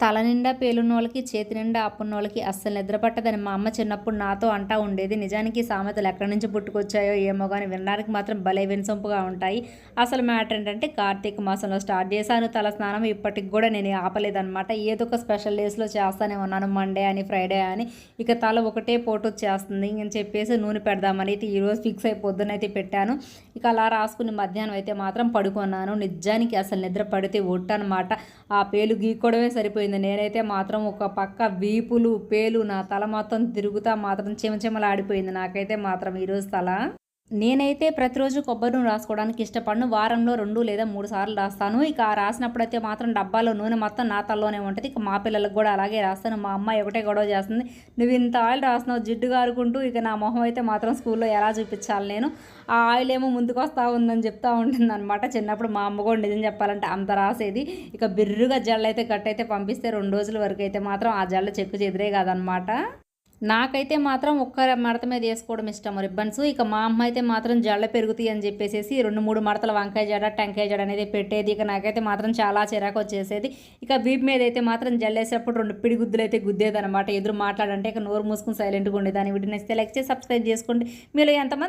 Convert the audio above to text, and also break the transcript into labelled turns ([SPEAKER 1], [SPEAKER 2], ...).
[SPEAKER 1] తల నిండా పేలున్న వాళ్ళకి చేతి నిండా అప్పున్న వాళ్ళకి అస్సలు నిద్ర పట్టదని మా అమ్మ చిన్నప్పుడు నాతో అంటా ఉండేది. నిజానికి సామెతలు ఎక్కడి నుంచి పుట్టుకొచ్చాయో ఏమో కానీ వినడానికి మాత్రం భలే వినసొంపుగా ఉంటాయి. అసలు మ్యాటర్ ఏంటంటే కార్తీక మాసంలో స్టార్ట్ చేశాను తల స్నానం ఇప్పటికి కూడా నేను ఆపలేదనమాట ఏదో ఒక స్పెషల్ డేస్లో చేస్తానే ఉన్నాను మండే అని ఫ్రైడే అని. ఇక తల ఒకటే పోటు చేస్తుంది అని చెప్పేసి నూనె పెడదామని అయితే ఈరోజు ఫిక్స్ అయి పొద్దునైతే పెట్టాను. ఇక అలా రాసుకుని మధ్యాహ్నం అయితే మాత్రం పడుకున్నాను. నిజానికి అసలు నిద్ర పడితే ఒట్టనమాట ఆ పేలు గీక్కోవడమే సరిపోయింది. నేనైతే మాత్రం ఒక పక్క వీపులు పేలు నా తల మొత్తం తిరుగుతా మాత్రం చెమచెమలాడిపోయింది. నాకైతే మాత్రం ఈరోజు తల నేనైతే ప్రతిరోజు కొబ్బరి నూనె రాసుకోవడానికి ఇష్టపడను. వారంలో రెండు లేదా మూడు సార్లు రాస్తాను. ఇక రాసినప్పుడైతే మాత్రం డబ్బాలో నూనె మొత్తం నా తల్లోనే ఉంటుంది. ఇక మా పిల్లలకు కూడా అలాగే రాస్తాను. మా అమ్మాయి ఒకటే గొడవ చేస్తుంది. నువ్వు ఇంత ఆయిల్ రాస్తున్నావు జిడ్డు గారుకుంటూ ఇక నా మొహం అయితే మాత్రం స్కూల్లో ఎలా చూపించాలి నేను? ఆ ఆయిల్ ఏమో ముందుకు వస్తూ ఉందని చెప్తా ఉంటుంది అనమాట చిన్నప్పుడు మా అమ్మ కూడా నిజం చెప్పాలంటే అంత రాసేది. ఇక బిర్రుగా జల్లు అయితే కట్టయితే పంపిస్తే రెండు రోజుల వరకు అయితే మాత్రం ఆ జల్ల చెక్కు చెదిరే కాదనమాట నాకైతే మాత్రం ఒక్క మడత మీద వేసుకోవడం ఇష్టం. రిబ్బన్స్ ఇక మా అమ్మ అయితే మాత్రం జళ్ళ పెరుగుతాయి అని చెప్పేసి రెండు మూడు మడతల వంకాయ జడ టెంకాయ జడ అనేది పెట్టేది. ఇక నాకైతే మాత్రం చాలా చిరాకు వచ్చేసేది. ఇక వీపు మీద అయితే మాత్రం జల్లేసేటప్పుడు రెండు పిడిగుద్దులు అయితే గుద్దేది అనమాట ఎదురు మాట్లాడంటే ఇక నోరు మూసుకుని సైలెంట్గా ఉండేదాన్ని. వీటిని ఇస్తే లైక్ చేసి సబ్స్క్రైబ్ చేసుకోండి. మీలో ఎంతమంది